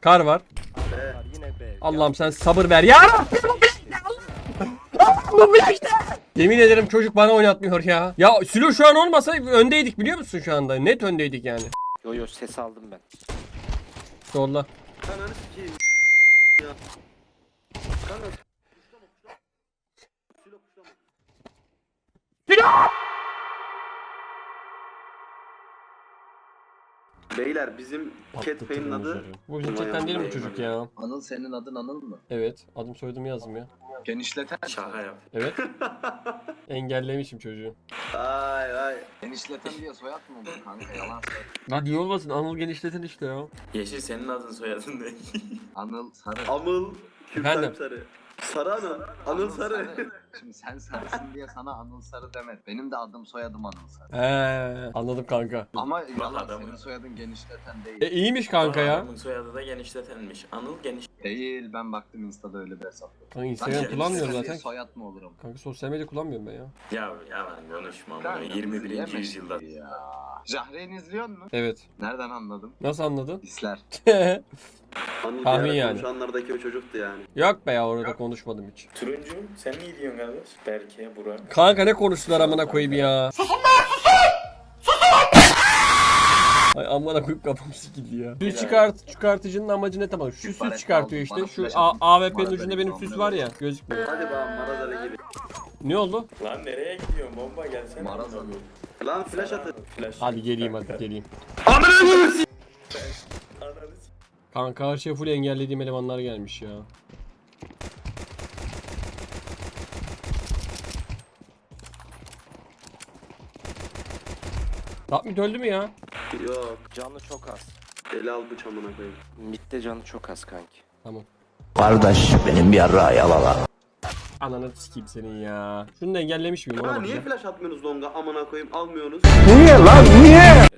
Kar var. Allah'ım sen sabır ver. Ya. Allah'ım bilekte. Yemin ederim çocuk bana oynatmıyor ya. Ya Sülo şu an olmasa öndeydik biliyor musun şu anda? Net öndeydik yani. Yo yo ses aldım ben. Solla. Ananı sikeyim. Ya. Kanka. Beyler bizim Cat Payne'in adı Bu bizim chatten değil mi bu çocuk ya? Anıl senin adın Anıl mı? Evet. Adım soyadım yazdım ya. Genişleten. Şaka yap. Evet. Engellemişim çocuğu. Ay ay. Genişleten diye soyad mı olur kanka yalan söyle. Lan niye olmasın? Anıl genişletin işte ya. Yeşil senin adın soyadın değil. Anıl Sarı. Amıl. Kürtan Efendim? Sarı. Sarı Anıl. Anıl Sarı. Şimdi sen sarısın diye sana Anıl Sarı demet. Benim de adım soyadım Anıl Sarı. He, anladım kanka. Ama yalan adamı. senin soyadın genişleten değil. E iyiymiş kanka ya. Adamın soyadı da genişletenmiş. Anıl geniş. Değil ben baktım Insta'da öyle bir hesap. yok. Kanka Instagram kullanmıyorum diye zaten. Soyad mı olur ama? Kanka sosyal medya kullanmıyorum ben ya. Ya yalan konuşma bunu. Kanka, 21. yeme yüzyılda. Ya. Jahreyn izliyor musun? Evet. Nereden anladım? Nasıl anladın? İsler. Anıl Tahmin bir ara yani. konuşanlardaki o çocuktu yani. Yok be ya orada konuşmadım hiç. Turuncu sen ne diyorsun kardeş? Berke, Burak. Kanka ne konuştular amına koyayım ya. Ay amına koyup kafam sikildi ya. Süs çıkart çıkartıcının amacı ne tamam? Şu süs çıkartıyor işte. Şu. A- AWP'nin ucunda benim süs var ya. Gözükmüyor. Hadi bana Marazar'a gibi. Ne oldu? Lan nereye gidiyorsun? Bomba gelsene. Maraz Amına Anıl. Lan flash atın. Flash. Hadi geleyim hadi geleyim. Ananı s- Kanka her şey full engellediğim elemanlar gelmiş ya. Rapmit öldü mü ya? Yok. Canı çok az. Deli al bıç amına koyayım. Mid'de canı çok az kanki. Tamam. Kardeş benim bir yarrağı yalala. Ananı sikeyim senin ya. Şunu da engellemiş miyim ona Ha niye bakacağım. flash atmıyorsunuz longa amına koyayım almıyorsunuz. Ee, beyler,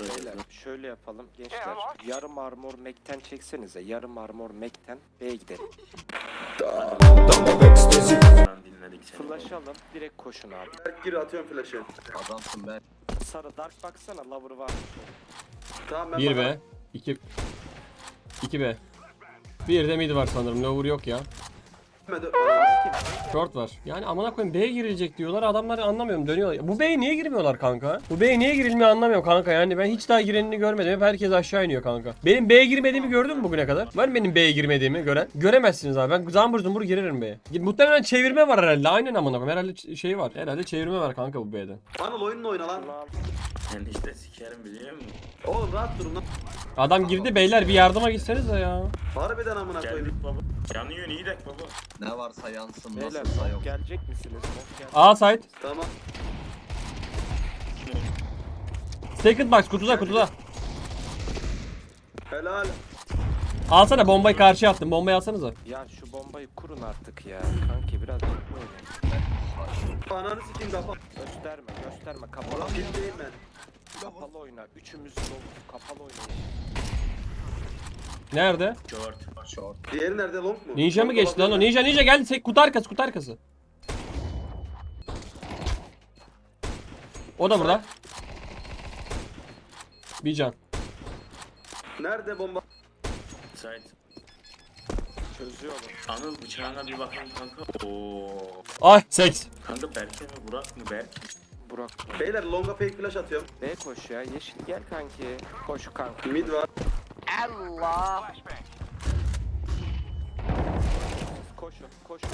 beyler şöyle yapalım gençler. Yarım armor Mac'ten çeksenize. Yarım armor Mac'ten B'ye gidelim. Lan dinledik seni. Flash alın direkt koşun abi. Berk gir atıyorum flash'ı. Adamsın ben. Sarı dark baksana lover var. Tamam ben 1 bana- B. 2 2 B. Bir de mid var sanırım. Lower yok ya. Hadi. Short var. Yani amına koyayım B'ye girilecek diyorlar. Adamlar anlamıyorum dönüyorlar. Bu B'ye niye girmiyorlar kanka? Bu B'ye niye girilmiyor anlamıyorum kanka. Yani ben hiç daha girenini görmedim. Hep herkes aşağı iniyor kanka. Benim B'ye girmediğimi gördün mü bugüne kadar? Var mı benim B'ye girmediğimi gören? Göremezsiniz abi. Ben zambur zumbur girerim B'ye. Muhtemelen çevirme var herhalde. Aynen amına koyayım. Herhalde şey var. Herhalde çevirme var kanka bu B'de. Anıl oyunla oyna lan. Bunu al. Sen işte sikerim biliyor musun? Oğlum rahat durun lan. Adam girdi beyler bir yardıma gitseniz ya. Harbiden amına koyayım. Geldik baba. Yanıyor iyi de baba. Ne varsa yansın Beyler nasılsa yok. gelecek misiniz? Smoke gel. A side. Tamam. Second box kutuda kutuda. Helal. Alsana bombayı karşıya attım. Bombayı alsanıza. Ya şu bombayı kurun artık ya. Kanki biraz böyle. Ananı sikeyim kafa. Gösterme gösterme. Kapalı, Kimdeyim ben? Kapalı oyna. Üçümüz dolu. Kapalı oynayın. Nerede? Short. Short. Diğeri nerede long mu? Ninja mı geçti lan o? Ninja ninja geldi. Sek- Kutu arkası kutu arkası. O da burada. Bir can. Nerede bomba? Side. Çözüyorum. Anıl bıçağına bir bakayım kanka. Oo. Ay seks. Kanka Berke mi Burak mı Berk? Burak. Beyler longa fake flash atıyorum. B koş ya. Yeşil gel kanki. Koş kanka. Mid var. Allah. Koşun koşun.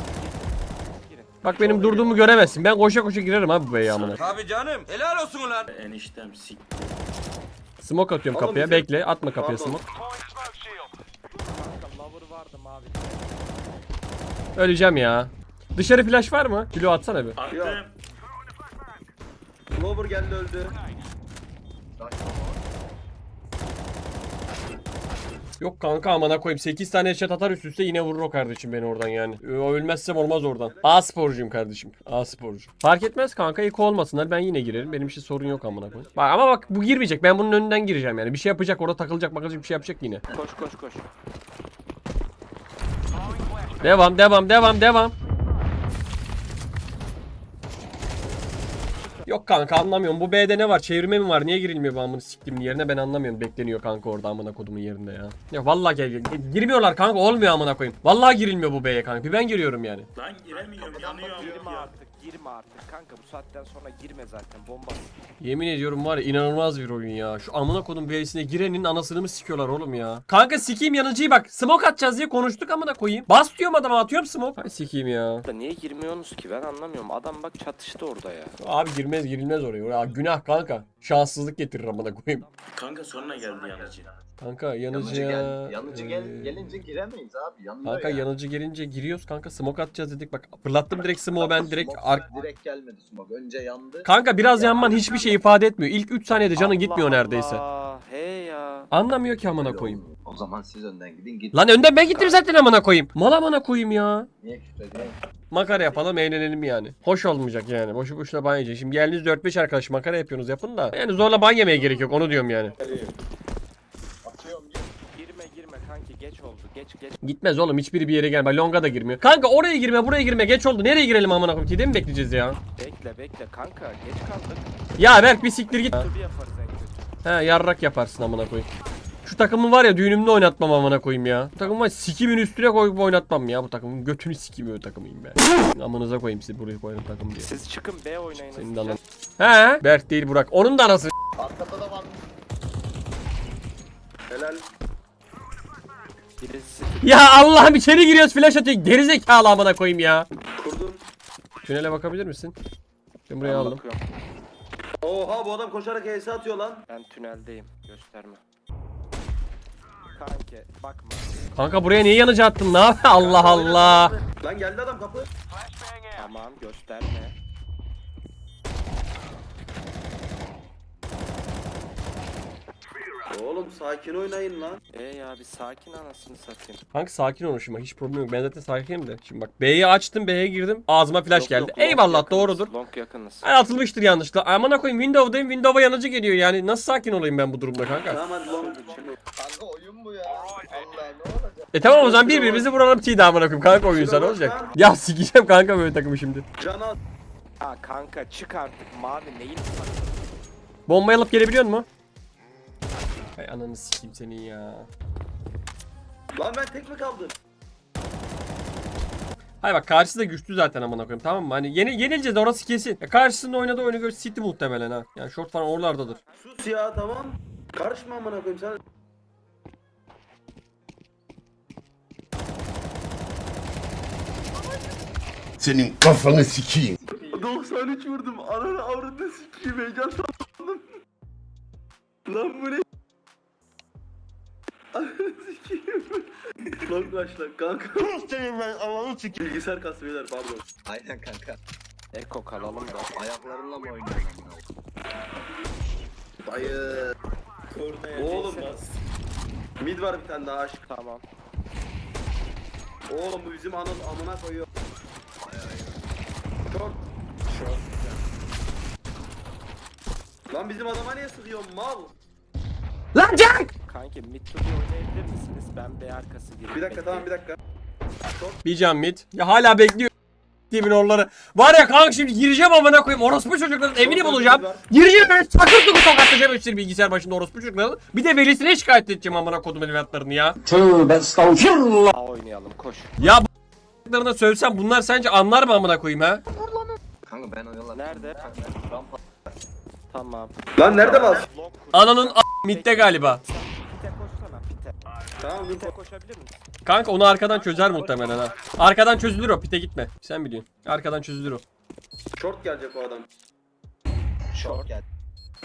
Girin. Bak benim durduğumu göremezsin. Ben koşa koşa girerim abi bu beye amına. Eniştem sik. Smoke atıyorum Oğlum kapıya. bizim- Bekle. Atma kapıya Pardon. smoke. Lover vardı mavi. Öleceğim ya. Dışarı flash var mı? Kilo atsana bir. Attım. Clover geldi öldü. Yok kanka amına koyayım. 8 tane headshot atar üst üste yine vurur o kardeşim beni oradan yani. Ö- Ölmezsem olmaz oradan. A sporcuyum kardeşim. A sporcu. Fark etmez kanka ilk olmasınlar ben yine girerim. Benim için sorun yok amına koyayım. Bak ama bak bu girmeyecek. Ben bunun önünden gireceğim yani. Bir şey yapacak orada takılacak bakılacak bir şey yapacak yine. Koş koş koş. Devam devam devam devam. Kanka anlamıyorum. Bu B'de ne var? Çevirme mi var? Niye girilmiyor bu amını siktimin yerine? Ben anlamıyorum. Bekleniyor kanka orada amına kodumun yerinde ya. Ya vallahi gel, gel. Girmiyorlar kanka. Olmuyor amına koyayım. Vallahi girilmiyor bu B'ye kanka. Bir ben giriyorum yani. Lan giremiyorum yanıyor Girme ama ya. artık girme artık kanka bu saatten sonra girme zaten bomba. Yemin ediyorum var ya inanılmaz bir oyun ya. Şu amına kodum B'sine girenin anasını mı sikiyorlar oğlum ya. Kanka sikeyim yanıcıyı bak. Smoke atacağız diye konuştuk amına koyayım. Bas diyorum adama atıyorum smoke. Hay sikeyim ya. Da niye girmiyorsunuz ki ben anlamıyorum. Adam bak çatıştı orada ya. Abi girmez girilmez oraya. Ya günah kanka. Şanssızlık getirir amına koyayım. Kanka sonra geldi yanıcı. Kanka yanıcı, Yanıcı ya. gel. Yanıcı gel. Ee, Gelince giremeyiz abi. Yanıyor Kanka ya. yanıcı gelince giriyoruz kanka smoke atacağız dedik bak fırlattım direkt smoke ben direkt Smoke ar- direkt gelmedi smoke. Önce yandı. Kanka biraz yanman hiçbir şey ifade etmiyor. İlk 3 saniyede canın Allah gitmiyor neredeyse. Allah. Hey ya. Anlamıyor ki amına koyayım. O zaman siz önden gidin git. Lan önden ben gittim zaten amına koyayım. Mal amına koyayım ya. Niye küfrediyorsun? Makara yapalım eğlenelim yani. Hoş olmayacak yani. Boşu boşuna ban yiyecek. Şimdi geldiniz 4-5 arkadaş makara yapıyorsunuz yapın da. Yani zorla ban yemeye gerek yok onu diyorum yani. Atıyorum git. Girme girme kanki geç. Geç. Gitmez oğlum hiçbiri bir yere gelme. Longa da girmiyor. Kanka oraya girme buraya girme geç oldu. Nereye girelim amına koyayım? Kide mi bekleyeceğiz ya? Bekle bekle kanka geç kaldık. Ya Berk bir siktir git. Tabii yaparız en kötü. He yarrak yaparsın amına koyayım. Şu takımı var ya düğünümde oynatmam amına koyayım ya. Bu takımı var sikimin üstüne koyup oynatmam ya bu takımın. Götünü sikeyim öyle takımıyım ben. Amınıza koyayım sizi buraya koyalım takım diye. Siz çıkın B oynayın. Senin de anan. He? Berk değil Burak. Onun da anası. Arkada da var. Helal. Birisi Ya Allah'ım içeri giriyoruz flash atıyor. Gerizekalı amına koyayım ya. Kurdum. Tünele bakabilir misin? Ben buraya aldım. bakıyorum. Oha bu adam koşarak HS atıyor lan. Ben tüneldeyim. Gösterme. Kanki bakma. Kanka buraya niye yanıcı attın? Ne yap- Allah Allah. Lan geldi adam kapı. Tamam gösterme. Oğlum sakin oynayın lan. E ya bir sakin anasını satayım. Kanka sakin olun şimdi. Hiç problem yok. Ben zaten sakinim de. Şimdi bak B'yi açtım B'ye girdim. Ağzıma flash Yok, geldi. yok, long Eyvallah yakınız, doğrudur. Long yakınız. Ay atılmıştır yanlışlıkla. Amına koyayım Windows'dayım. Windows'a yanıcı geliyor yani. Nasıl sakin olayım ben bu durumda kanka? Tamam hadi long. Kanka oyun bu ya. Allah ne olacak? E tamam o zaman birbirimizi vuralım T'de amına koyayım. Kanka oyunsa ne Şuna olacak? bak. Ya sikeceğim kanka böyle takımı şimdi. Can al. Ha kanka çık artık mavi neyin var? Bombayı alıp gelebiliyor mu? Hay ananı sikeyim senin ya. Lan ben tek mi kaldım? Hay bak karşısı da güçlü zaten amına koyayım tamam mı? Hani yeni yenileceğiz orası kesin. Ya karşısında oynadığı oyunu gör City muhtemelen ha. Yani short falan oralardadır. Sus ya tamam. Karışma amına koyayım sen. Senin kafanı sikeyim. 93 vurdum. Ananı avradını sikeyim heyecan sandım. Lan bu ne? Kaç lan kanka. Senin ben Allah'ını sikeyim. Bilgisayar kastı beyler pardon. Aynen kanka. Eko kalalım da. Ayaklarınla mı oynuyorsun? Dayı. Oğlum. Mid var bir tane daha aşk. Tamam. Oğlum bu bizim anın amına koyuyor. Short. Lan bizim adama niye sıkıyorsun mal? Lan Jack! Kanki mid be oynayabilir misiniz? Ben B arkası gireyim. Bir dakika tamam bir dakika. Bir can mid. Ya hala bekliyor. Timin oraları. Var ya kanka şimdi gireceğim amına koyayım. Orospu çocukların evini bulacağım. Gireceğim böyle takır tukur tokatlayacağım hepsini bilgisayar başında orospu çocukları. Bir de velisine şikayet edeceğim amına kodum evlatlarını ya. A oynayalım koş. Ya bu sövsem bunlar sence anlar mı amına koyayım ha? Kanka ben oyalarım. Nerede? Rampa. Tamam. Lan nerede bas? Ananın a- midde galiba. Tamam. Pite koşabilir misin? Kanka onu arkadan çözer muhtemelen ha. Arkadan çözülür o pite gitme. Sen biliyorsun. Arkadan çözülür o. Short gelecek o adam. Short gel.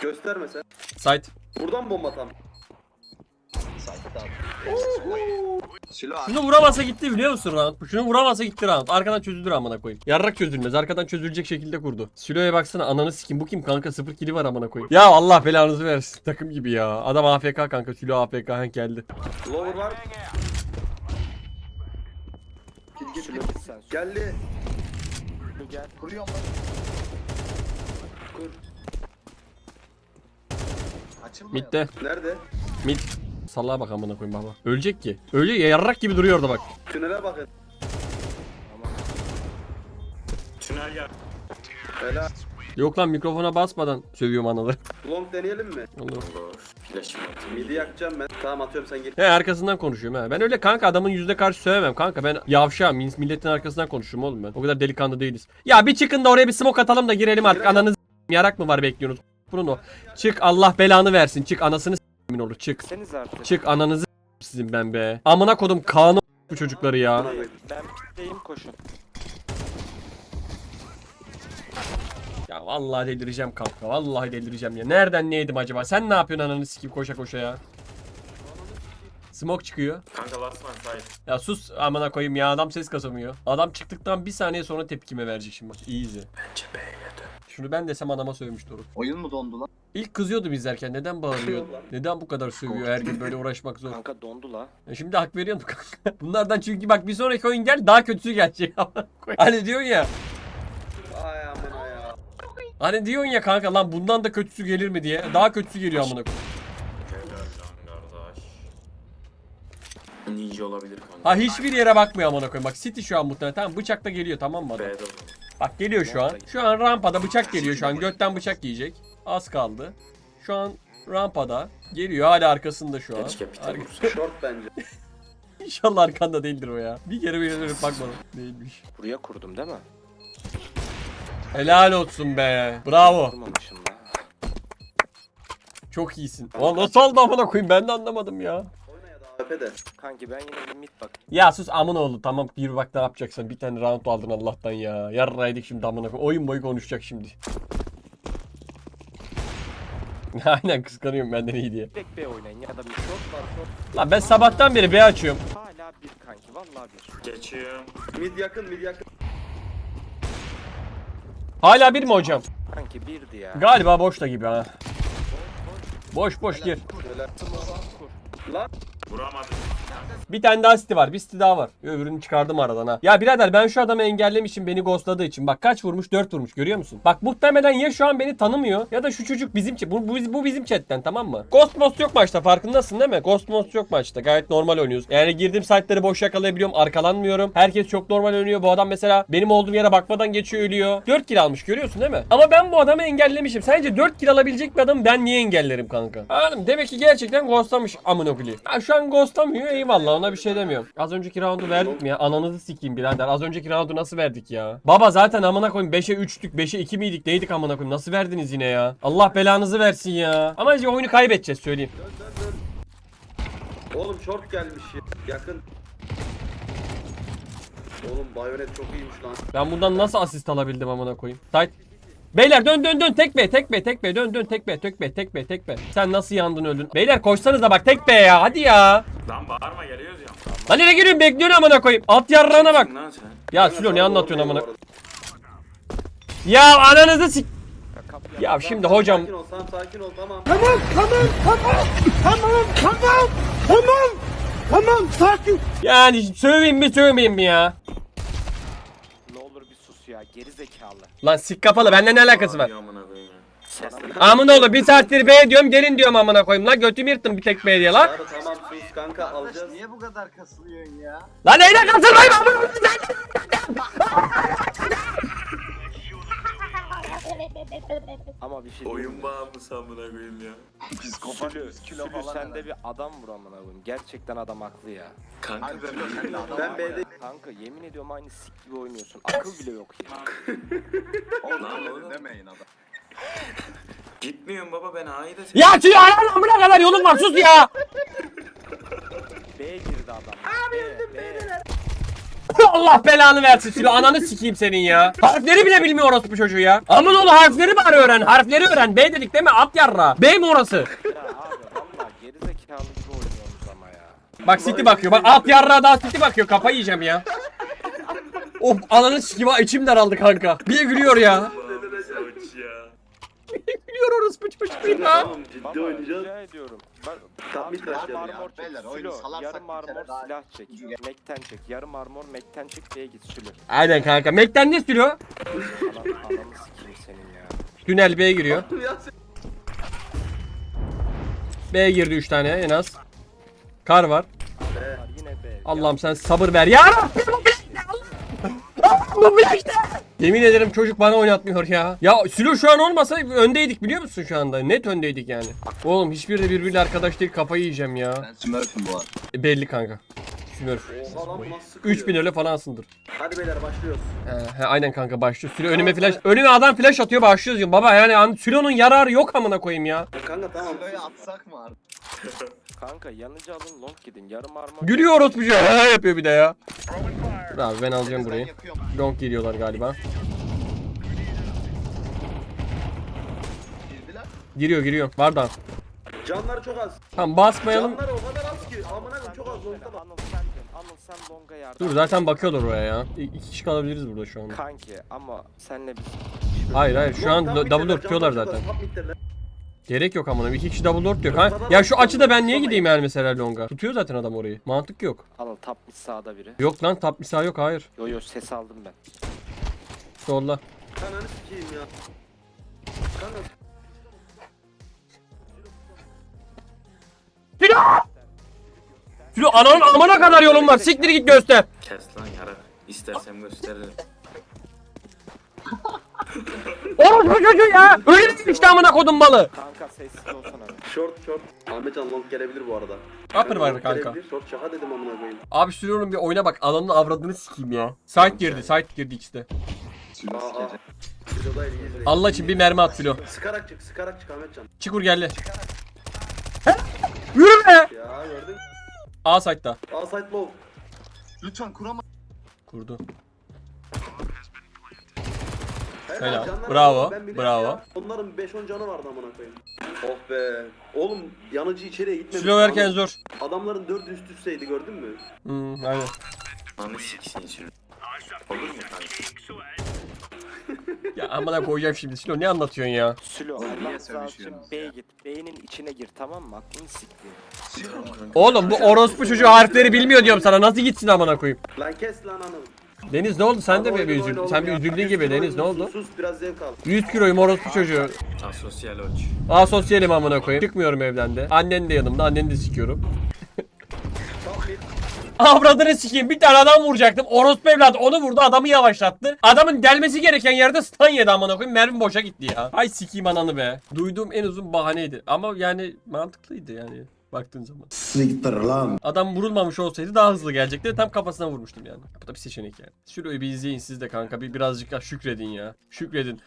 Gösterme sen. Site. Buradan bomba tam. Şunu vuramasa gitti biliyor musun round? Şunu vuramasa gitti round. Arkadan çözülür amına koyayım. Yarrak çözülmez. Arkadan çözülecek şekilde kurdu. Silo'ya baksana ananı sikim. Bu kim kanka? Sıfır kili var amına koyayım. Ya Allah belanızı versin. Takım gibi ya. Adam AFK kanka. Silo AFK Hank geldi. Lower var. Git. Geldi. Gel. Kuruyorum lan. Kur. Açılma Midde. Nerede? Mid. Salağa bak amına koyayım baba. Ölecek ki. Ölecek ya yarrak gibi duruyor orada bak. Tünele bakın. Tünel ya. Helal. Yok lan mikrofona basmadan sövüyorum anaları. Long deneyelim mi? Olur. Atayım. Midi yakacağım ben. Tamam atıyorum sen gir. He arkasından konuşuyorum ha. Ben öyle kanka adamın yüzde karşı sövemem kanka. Ben yavşağım. min- Milletin arkasından konuşurum oğlum ben. O kadar delikanlı değiliz. Ya bir çıkın da oraya bir smoke atalım da girelim artık. Ananız yarak mı var bekliyorsunuz? Bunun o. Çık Allah belanı versin. Çık anasını s**min olur. Çık. Seniz artık. Çık ananızı sizin ben be. Amına kodum kanı bu çocukları ya. Ben pitteyim koşun. Ya vallahi delireceğim kanka. Vallahi delireceğim ya. Nereden ne yedim acaba? Sen ne yapıyorsun ananı sikeyim koşa koşa ya? Smoke çıkıyor. Kanka last side. Ya sus amına koyayım ya adam ses kasamıyor. Adam çıktıktan bir saniye sonra tepkime verecek şimdi. Bak, Easy. Bence dön. Şunu ben desem adama sövmüş Doruk. Oyun mu dondu lan? İlk kızıyordum izlerken neden bağırıyor? neden bu kadar sövüyor? Her gün böyle uğraşmak zor. Kanka dondu la. E şimdi hak veriyorum kanka. Bunlardan çünkü bak bir sonraki oyun gel daha kötüsü gelecek. hani diyorsun ya. Ay amına ya. Hani diyorsun ya kanka lan bundan da kötüsü gelir mi diye. Daha kötüsü geliyor amına koyayım. Helal lan kardeş. Ninja olabilir kanka. Ha hiçbir yere bakmıyor amına koyayım. Bak City şu an muhtemelen. Tamam bıçak da geliyor tamam mı adam? B'de. Bak geliyor şu an. Şu an rampada bıçak geliyor şu an. Götten bıçak yiyecek. Az kaldı. Şu an rampada. Geliyor hala arkasında şu an. Keşke vursa. Short bence. İnşallah arkanda değildir o ya. Bir kere bir dönüp bakmadım. Değilmiş. Buraya kurdum değil mi? Helal olsun be. Bravo. Kurmamışım. Çok iyisin. Ulan nasıl aldı amına koyayım ben de anlamadım ya. AWP de. Kanki ben yine bir mid bak. Ya sus amın oğlu tamam bir bak ne yapacaksın. Bir tane round aldın Allah'tan ya. Yarraydık şimdi amına koyayım. Oyun boyu konuşacak şimdi. Aynen kıskanıyorum benden iyi diye. Direkt B oynayın ya da bir short var short. Lan ben sabahtan beri B açıyorum. Hala bir kanki vallahi bir. Geçiyor. Mid yakın mid yakın. Hala bir mi hocam? Kanki birdi ya. Galiba boş da gibi ha. Boş boş gir. Lan. Bir tane daha city var. Bir city daha var. Öbürünü çıkardım aradan ha. Ya birader ben şu adamı engellemişim beni ghostladığı için. Bak kaç vurmuş? 4 vurmuş. Görüyor musun? Bak muhtemelen ya şu an beni tanımıyor ya da şu çocuk bizim bu, bu, bu bizim chatten tamam mı? Ghost most yok maçta farkındasın değil mi? Ghost most yok maçta. Gayet normal oynuyoruz. Yani girdiğim site'leri boş yakalayabiliyorum. Arkalanmıyorum. Herkes çok normal oynuyor. Bu adam mesela benim olduğum yere bakmadan geçiyor ölüyor. 4 kill almış görüyorsun değil mi? Ama ben bu adamı engellemişim. Sence 4 kill alabilecek bir adamı ben niye engellerim kanka? Anladım. Demek ki gerçekten ghostlamış amına koyayım. Şu an ghostlamıyor eyvallah ona bir şey demiyorum. Az önceki roundu verdik mi ya? Ananızı sikeyim birader. Az önceki roundu nasıl verdik ya? Baba zaten amına koyayım 5'e 3'tük 5'e 2 miydik neydik amına koyayım? Nasıl verdiniz yine ya? Allah belanızı versin ya. Ama oyunu kaybedeceğiz söyleyeyim. Oğlum short gelmiş ya. Yakın. Oğlum bayonet çok iyiymiş lan. Ben bundan nasıl asist alabildim amına koyayım? Tight. Beyler dön dön dön tek be tek be tek be dön dön tek be tek be tek be tek be. Sen nasıl yandın öldün? Beyler koşsanız da bak tek be ya hadi ya. Lan bağırma geliyoruz ya. Lan nereye giriyorsun bekliyorsun amına koyayım. At yarrağına bak. Lan sen. Ya Sülo ne anlatıyorsun amına? Ya ananızı sik. Ya Ya şimdi hocam Sakin ol sen sakin ol tamam. yani söveyim mi sövmeyeyim mi ya? Ne olur bir sus ya geri zekalı. Lan sik kafalı bende ne alakası var? Amına koyayım ya. Amına oğlum bir saattir B diyorum gelin diyorum amına koyayım lan götümü yırttım bir tek B diye lan. Tamam sus kanka alacağız. niye bu kadar kasılıyorsun ya? Lan neyle katılmayın amına koyayım? Bir şey Oyun bağımlısı amına koyayım ya. Psikopat Sülü, kilo Sülü falan. sen de bir adam vur amına koyayım. Gerçekten adam haklı ya. Kanka Abi ben de adam Ben B'de. Kanka yemin ediyorum aynı sik gibi oynuyorsun. Akıl bile yok ya. Oğlum demeyin adam. gitmiyorum baba ben A'yı da Ya şu ananın amına kadar yolun var sus ya. B girdi adam. B, B. Allah belanı versin Sülo ananı sikeyim senin ya. Harfleri bile bilmiyor orası bu çocuğu ya. Amın oğlu harfleri bari öğren. Harfleri öğren. B dedik değil mi? At yarra. B mi orası? Ya abi valla geri zekalı gibi oynuyorsunuz ama ya. Bak City bakıyor. Bak at yarra daha City bakıyor. Kafayı yiyeceğim ya. Of ananı sikeyim ha içim daraldı kanka. Bir gülüyor ya. Gülüyor orası pıç pıç ya. Tamam ciddi oynayacağız. rica ediyorum. Ben, Tam bir yarım taş ya. armor çek. Beyler, oyunu Sülo, salarsak yarım bir kere armor daha silah çek. Mekten çek. Yarım armor mekten çek B'ye git Sülo. Aynen kanka. Mac'ten ne sürüyor? Sikeyim senin ya. Tünel B'ye giriyor. Ya sen- B'ye girdi 3 tane en az. Kar var. Var yine B. Allah'ım sen sabır ver. Ya Rabbim bu. Yemin ederim çocuk bana oynatmıyor ya. Ya Sülo şu an olmasa öndeydik biliyor musun şu anda? Net öndeydik yani. Oğlum hiçbiri de birbiriyle arkadaş değil kafayı yiyeceğim ya. Ben Smurf'üm bu arada. E, belli kanka. Smurf. Oha lan bu nasıl sıkıyor? 3000 öyle falansındır. Hadi beyler başlıyoruz. He, he, aynen kanka başlıyor. Sülo önüme flash. Önüme adam flash atıyor başlıyoruz diyorum. Baba yani an- Sülo'nun yararı yok amına koyayım ya. Kanka tamam. Böyle atsak mı artık? Kanka yanıcı alın long gidin. Yarım armor. Gülüyor orospu çocuğu. He yapıyor bir de ya. Dur abi ben alacağım burayı. Long geliyorlar galiba. Girdiler. Giriyor giriyor. Var da. Canları çok az. Tamam basmayalım. Canları o kadar az ki. Amına koyayım çok az longta bak. Anıl sen dön. Anıl sen longa yardım. Dur zaten bakıyorlar oraya ya. İ- İki kişi kalabiliriz burada şu anda. Kanki ama senle biz... Hayır hayır şu an Long tam do- double middeler, door tutuyorlar canları çok zaten. top. Gerek yok amına. İki kişi double door diyor. Ha, ya şu açıda ben niye gideyim yani mesela longa? Tutuyor zaten adam orayı. Mantık yok. Anıl top mid sağda biri. Yok lan tap misal yok hayır. Yo yo ses aldım ben. Solla. Ananı sikeyim ya. Kanka Sülo ananın amana kadar yolun var. Siktir git göster. Kes lan yara. İstersem gösteririm. Oğlum çocuğu ya. Öyle mi işte amına kodum balı. Kanka sessiz olsana be. short short. Ahmetcan long gelebilir bu arada. Upper var kanka. gelebilir, Short şaka dedim amına koyayım. Abi Sülo'nun bir oyuna bak. Alanın avradını sikeyim ya. Site girdi. Site girdi ikisi de. Aa. Allah için bir mermi at Sülo. Sıkarak çık, sıkarak çık Ahmetcan. Çikur geldi. Yürü be. Ya gördün. A site'da. Aa side low. Lütfen kurama. Kurdu. Helal, Helal. canlar Bravo, aldım, ben biliyorum bravo. ya. Onların 5-10 canı vardı amına koyayım. Oh be. Oğlum yanıcı içeriye gitmemiş. Sülo verken Adam- zor. Adamların 4 üst üsteydi gördün mü? Hmm, aynen. Anı siksin şimdi. Olur mu kanka? Ya amına koyacağım şimdi. Sülo ne anlatıyorsun ya? Sülo Oğlum, niye Allah için sövüşüyorsunuz B'ye git. B'nin içine gir tamam mı? Aklını sikti. Oğlum bu orospu çocuğu harfleri bilmiyor diyorum sana. Nasıl gitsin amına koyayım? Lan kes lan anam. Deniz ne oldu? Sen de mi bir oyun üzüldün? Sen bir Sus, gibi Deniz ne oldu? Sus biraz zevk al. 100 kiloyum orospu çocuğu. Asosyal oç. Asosyalim amına koyayım. Çıkmıyorum evden de. Annen de yanımda. Anneni de sikiyorum. Avradını sikeyim. Bir tane adam vuracaktım. Orospu evladı onu vurdu. Adamı yavaşlattı. Adamın gelmesi gereken yerde stun yedi amına koyayım. Mermi boşa gitti ya. Ay sikeyim ananı be. Duyduğum en uzun bahaneydi. Ama yani mantıklıydı yani. Baktığın zaman. Siktir lan. Adam vurulmamış olsaydı daha hızlı gelecekti. Tam kafasına vurmuştum yani. Bu da bir seçenek yani. Şurayı bir izleyin siz de kanka. Bir birazcık daha şükredin ya. Şükredin.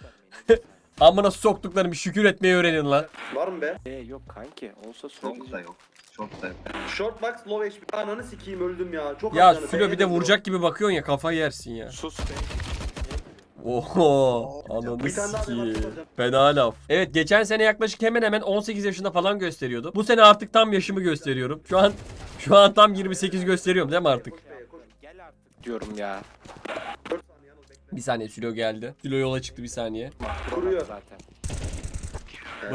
Amına soktuklarım bir şükür etmeyi öğrenin lan. Var mı be? B yok kanki. Olsa Çok da söyleyeceğim. yok. Çok da yok. Short box low HP. Ananı sikeyim öldüm ya. Çok Ya. Sülo bir de vur. vuracak gibi bakıyorsun ya kafayı yersin ya. Sus be. Oho ananı Bir tane daha bir sikeyim. bakayım hocam. Fena laf. Evet geçen sene yaklaşık hemen hemen 18 yaşında falan gösteriyordu. Bu sene artık tam yaşımı gösteriyorum. Şu an şu an tam 28 gösteriyorum değil mi artık? Diyorum ya. 4 saniye yalnız bekle. Bir saniye Sülo geldi. Sülo yola çıktı bir saniye. Kuruyor. zaten.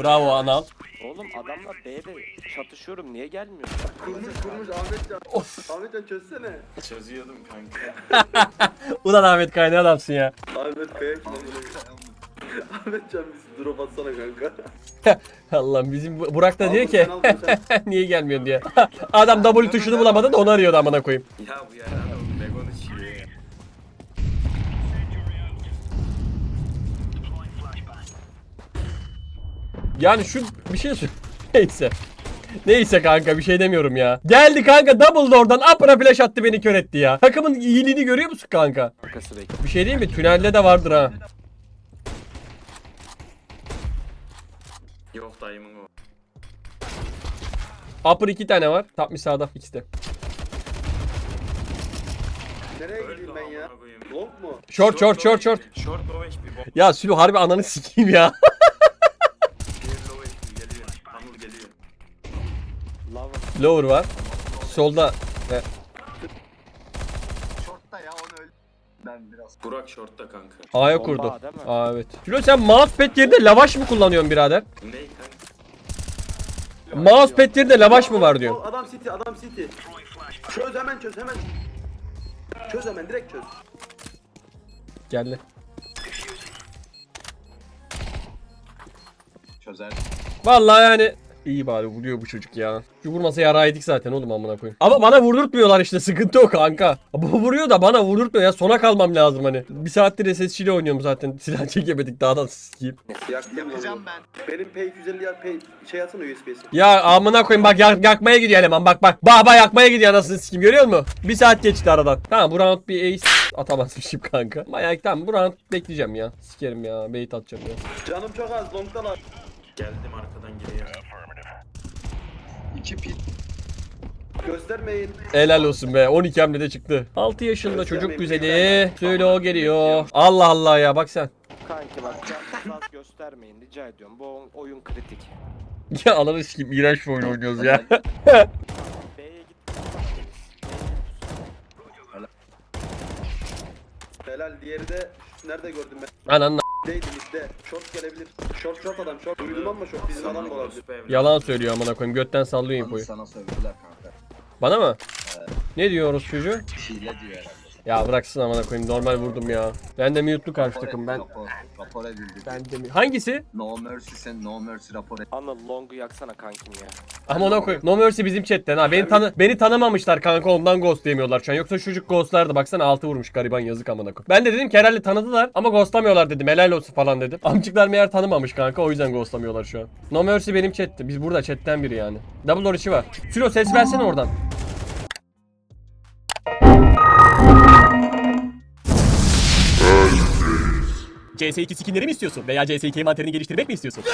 Bravo Anal. Oğlum adamla B'de çatışıyorum. Niye gelmiyor? Kurmuş kurmuş Ahmetcan. Of. Ahmetcan çözsene. Çözüyordum kanka. Ulan Ahmet Kaya ne adamsın ya. Ahmet Kaya kim? Ahmetcan bizi drop atsana kanka. Allah'ım bizim Bu- Burak da diyor Al ki bunu sen, al bunu sen. niye gelmiyorsun diye. Adam W tuşunu bulamadı da onu arıyordu amına koyayım. Ya bu yani Yani şu bir şey sor- Neyse. Neyse kanka bir şey demiyorum ya. Geldi kanka double door'dan upper'a flash attı beni kör etti ya. Takımın iyiliğini görüyor musun kanka? Arkası bekle. Bir şey değil mi? Tünelde de vardır ha. Yok dayımın o. Upper iki tane var. Top mi sağda ikisi de. Nereye gideyim ben ya? Long mu? Short short short short. Short low HP. Bom. Ya Sülü harbi ananı sikeyim ya. Lower var. Solda. Ve Short'ta ya onu öldü. Ben biraz. Burak short'ta kanka. A'ya Bomba kurdu. A değil mi? Aa evet. Sülü sen mousepad yerine lavaş mı kullanıyorsun birader? Ne kanka? Mousepad yerine lavaş mı var diyorsun? Adam city adam city. Çöz hemen çöz hemen. Çöz hemen direkt çöz. Geldi. Çözer. Vallahi yani İyi bari vuruyor bu çocuk ya. Şu vurmasa yaraydık zaten oğlum amına koyayım. Ama bana vurdurtmuyorlar işte sıkıntı o kanka. Bu vuruyor da bana vurdurtmuyor ya sona kalmam lazım hani. Bir saattir SSC'yle oynuyorum zaten. Silah çekemedik daha da sikiyim. Yakacağım ben. Benim pay 150 yar pay şey atın USB'si. Ya amına koyayım bak yak, yakmaya gidiyor eleman bak bak. Baba yakmaya gidiyor anasını sikeyim görüyor musun? Bir saat geçti aradan. Tamam bu round bir ace atamazmışım kanka. Bayağı tamam bu round bekleyeceğim ya. Sikerim ya bait atacağım ya. Canım çok az longdan at. Geldim arkadan geliyor. 2. Göstermeyin. Helal olsun be. 12 hamlede çıktı. 6 yaşında çocuk güzeli. Söyle geliyor. Allah Allah ya bak sen. Kanki bak canlı göstermeyin rica ediyorum. Bu oyun kritik. Ya alanı sikim iğrenç bir oyun oynuyoruz ya. B'ye. Helal diğeri de nerede gördüm ben? Ananı Deydi midde. Short gelebilir. Short short adam short. Duydum ama short bizim adam da olabilir. yalan söylüyor amına koyayım götten sallıyor infoyu. sana sövdüler kanka. Bana mı? Ne diyoruz çocuğu? Hile diyor herhalde. Ya bıraksın amına koyayım normal vurdum ya. Ben de mute'lu karşı takım ben. Rapor, rapor edildi. Ben de Hangisi? No mercy sen no mercy rapor et. Anıl longu yaksana kankim ya. Ama ona koyayım. No Mercy bizim chatten ha. Beni, tanı beni tanımamışlar kanka ondan ghost diyemiyorlar şu an. Yoksa çocuk ghostlardı. Baksana altı vurmuş gariban yazık amına koyayım. Ben de dedim ki herhalde tanıdılar ama ghostlamıyorlar dedim. Helal olsun falan dedim. Amcıklar meğer tanımamış kanka o yüzden ghostlamıyorlar şu an. No Mercy benim chatti. Biz burada chatten biri yani. Double içi var. Sülo ses versene oradan. CS2 skinleri mi istiyorsun? Veya CS2 envanterini geliştirmek mi istiyorsun?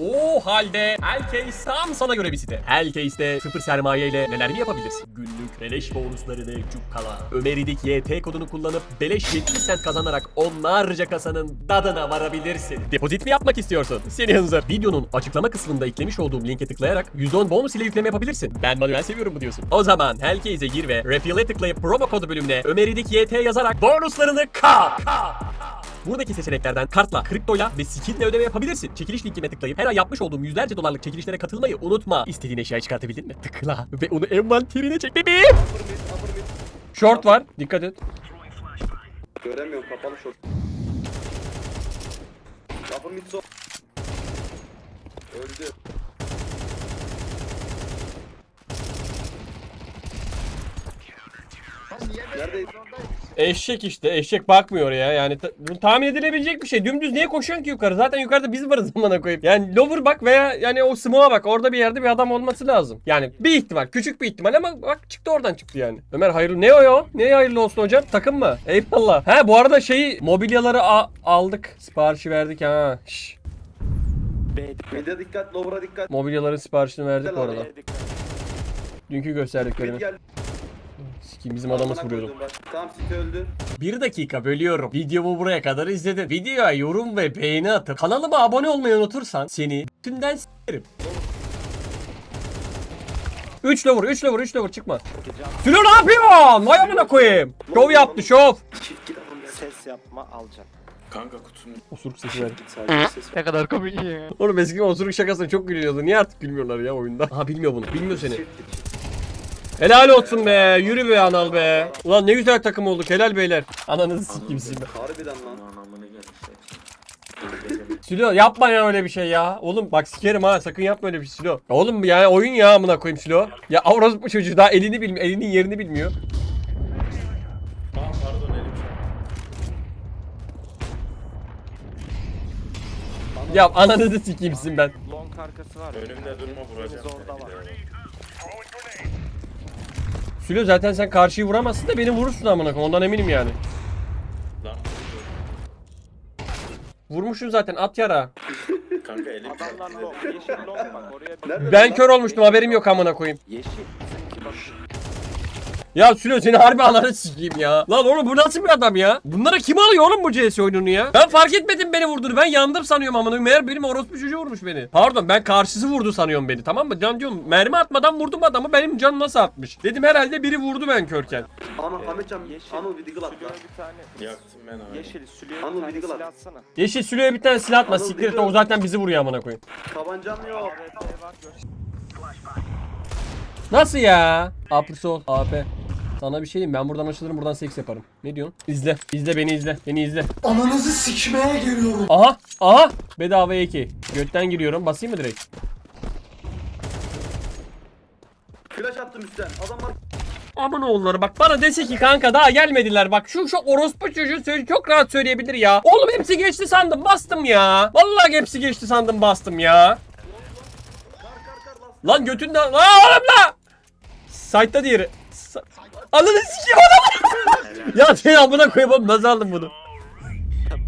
O halde Hellcase tam sana göre bir site. Hellcase'de sıfır sermaye ile neler mi yapabilirsin? Günlük beleş bonuslarını cukkala. Ömeridik YT kodunu kullanıp beleş 70 cent kazanarak onlarca kasanın dadına varabilirsin. Depozit mi yapmak istiyorsun? Seni hınzır. Videonun açıklama kısmında eklemiş olduğum linke tıklayarak %10 bonus ile yükleme yapabilirsin. Ben manuel seviyorum bu diyorsun. O zaman Hellcase'e gir ve Refill'e tıklayıp promo kodu bölümüne Ömeridik YT yazarak bonuslarını kap. kap. Buradaki seçeneklerden kartla, kriptoyla ve skinle ödeme yapabilirsin. Çekiliş linkime tıklayıp her ay yapmış olduğum yüzlerce dolarlık çekilişlere katılmayı unutma. İstediğin eşyayı çıkartabildin mi? Tıkla ve onu envanterine çek bebeğim. Short var. Dikkat et. Göremiyorum kapalı short. Upper mid. Öldü. Neredeydi? Eşek işte. Eşek bakmıyor ya. Yani ta- bu tahmin edilebilecek bir şey. Dümdüz niye koşuyorsun ki yukarı? Zaten yukarıda biz varız zamana koyayım. Yani lower bak veya yani o smoke'a bak. Orada bir yerde bir adam olması lazım. Yani bir ihtimal. Küçük bir ihtimal ama bak çıktı oradan çıktı yani. Ömer hayırlı. Ne o ya? Ne hayırlı olsun hocam? Takım mı? Eyvallah. Ha bu arada şeyi mobilyaları a- aldık. Siparişi verdik ha. Şş. Mid'e dikkat, lower'a dikkat. Mobilyaların siparişini verdik bu arada. Dünkü Mid gösterdiklerini. geldi. Sikiyim bizim adamız Amına vuruyordu. koydum. Tamam öldü. Bir dakika bölüyorum. Videomu buraya kadar izledin. Videoya yorum ve beğeni atıp kanalıma abone olmayı unutursan seni bütünden s**erim. 3 lover, 3 lover, 3 lover çıkma. Sülo ne yapıyorsun? Vay amına koyayım. Şov yaptı şov. Çift git ya. Ses yapma alacaksın. Kanka kutunun Osuruk sesi ver. Sadece ses ver. Oğlum eskiden osuruk şakasına çok gülüyordu. Niye artık gülmüyorlar ya oyunda? Aha bilmiyor bunu. Bilmiyor seni. Çift git. Helal olsun be. Yürü be anal be. Ulan ne güzel takım olduk. Helal beyler. Ananızı sikeyim sizin. Harbiden lan. anamını. Silo yapma ya öyle bir şey ya. Oğlum bak sikerim ha sakın yapma öyle bir şey Silo. Oğlum ya oyun ya amına koyayım Silo. Ya Avros bu çocuğu daha elini bilmiyor. Elinin yerini bilmiyor. Aa pardon elim Ya ananızı sikeyim sizin ben. Long arkası var. Önümde durma vuracağım seni var. Silo zaten sen karşıyı vuramazsın da beni vurursun amına koyayım. Ondan eminim yani. Lan Vurmuşsun zaten at yara. kanka elim Adamlar long. Yeşil long bak oraya bir... Nerede Ben kör olmuştum haberim yok amına koyayım. Yeşil. Bizimki bak. Ya Silo seni harbi ananı sikeyim ya. Lan oğlum bu nasıl bir adam ya? Bunlara kim alıyor oğlum bu CS oyununu ya? Ben fark etmedim beni vurduğunu. Ben yandım sanıyorum amına. Meğer benim orospu çocuğu vurmuş beni. Pardon ben karşısı vurdu sanıyorum beni tamam mı? Can diyorum mermi atmadan vurdum adamı benim canım nasıl atmış? Dedim herhalde biri vurdu ben körken. Hametcan Yeşil. Anıl bir diggle at bir tane. Yaktım ben abi. Yeşil. Sülüyor Anıl bir tane bir diggle silah at. atsana. Yeşil Sülo'ya bir tane silah atma. Anıl Siktir et o zaten bizi vuruyor amına koyayım. Tabancam yok. AWP var. Gör. Nasıl ya? Upper sol AP. Sana bir şey diyeyim ben buradan açılırım buradan seks yaparım. Ne diyorsun? İzle. İzle beni izle. Beni izle. Ananızı sikmeye geliyorum. Aha. Aha. Bedava 2. Götten giriyorum. Basayım mı direkt? Flash attım üstten. Adamlar Aman oğulları bak bana dese ki kanka daha gelmediler bak şu şu orospu çocuğu söyle çok rahat söyleyebilir ya. Oğlum hepsi geçti sandım bastım ya. Vallahi hepsi geçti sandım bastım ya. Lan götünden lan oğlum la. Site'da diğeri. Sa- Ananı sikeyim adamı. ya sen amına koyayım oğlum nasıl aldın bunu?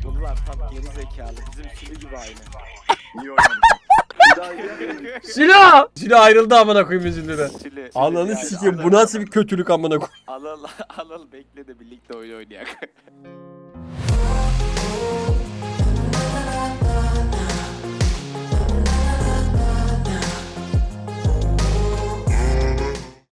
Bunlar tam geri zekalı. Bizim sülü gibi aynı. İyi. Silah ayrıldı amına koyayım üzüldüğüne. Ananı sikeyim bu nasıl bir kötülük amına koyayım. Alal alal bekle de birlikte oyun oynayak.